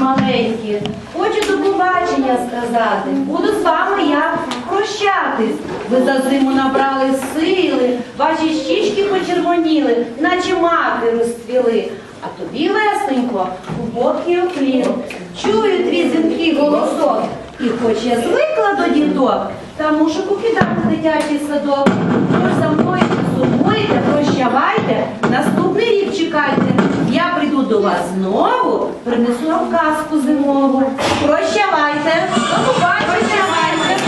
маленькі. Хочу до побачення сказати. Буду з вами я прощатись. Ви за зиму набрали сили, ваші щічки почервоніли, наче мати розцвіли. А тобі, весенько, у боки оклін. Чую твій дзвінкий голосок. І хоч я звикла до діток, та мушу покидати дитячий садок. Тож за мною сумуйте, прощавайте, наступний рік чекайте. До вас знову, принесу вам казку зимову. Прощавайте, до. Прощавайте.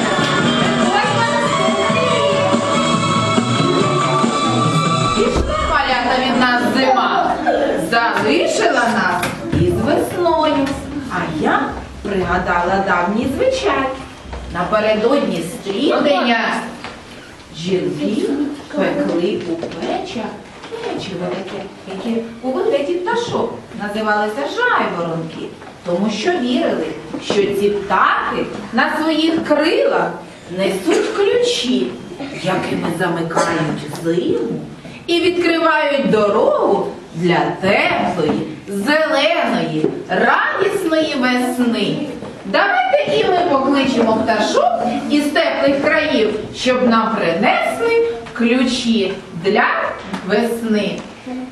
Пішла малята від нас зима, залишила нас із весною. А я пригадала давній звичай. Напередодні стрітення жінки пекли у печах печиво таке, яке у вигляді пташок називалися жайворонки, тому що вірили, що ці птахи на своїх крилах несуть ключі, якими замикають зиму і відкривають дорогу для теплої, зеленої, радісної весни. Давайте і ми покличемо пташок із теплих країв, щоб нам принесли ключі для весни.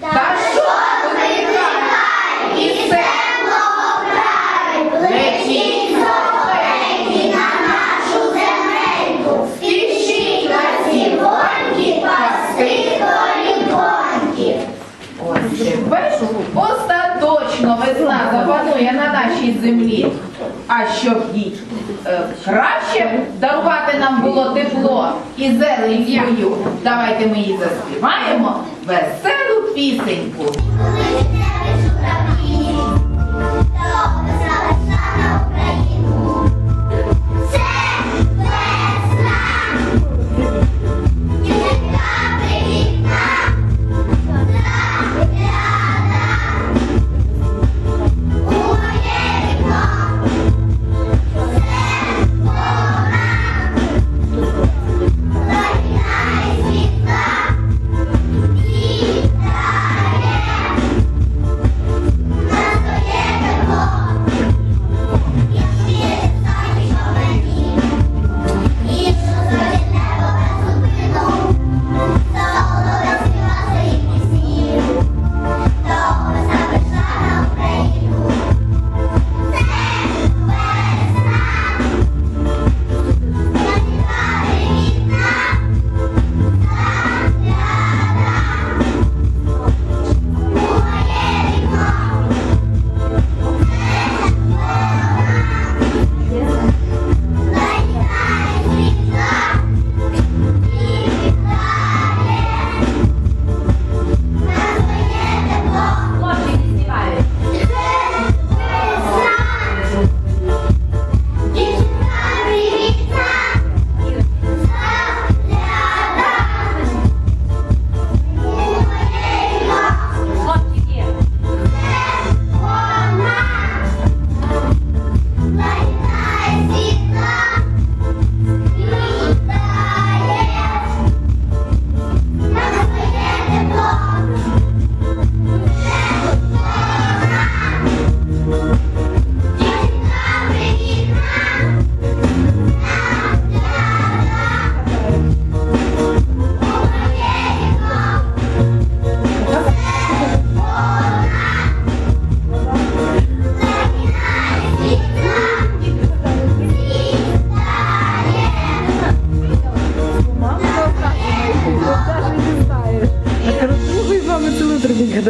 Пташок виникай із темного краю, летіть зеленькі на нашу земельку, спішіть красивонькі, пасти долібоньки. Ось тепер остаточно весна запанує на нашій землі. А щоб їй е, краще дарувати нам було тепло і зелень давайте ми її заспіваємо веселу пісеньку.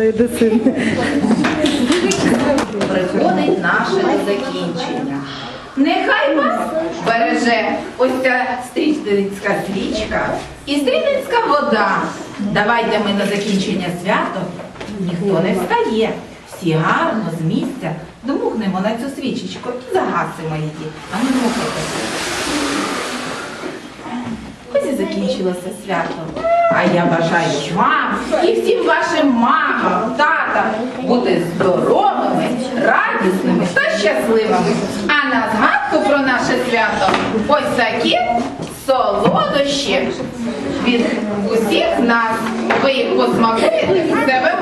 Гадає син. Приходить наше закінчення. Нехай вас береже ось ця стрічницька свічка і стрічницька вода. Давайте ми на закінчення свято. Ніхто не встає. Всі гарно з місця дмухнемо на цю свічечку і загасимо її. А ну дмухайте. Ось і закінчилося свято. А я бажаю вам і всім вашим мамам, татам бути здоровими, радісними та щасливими. А на згадку про наше свято ось такі солодощі від усіх нас. Ви їх посмакуєте, себе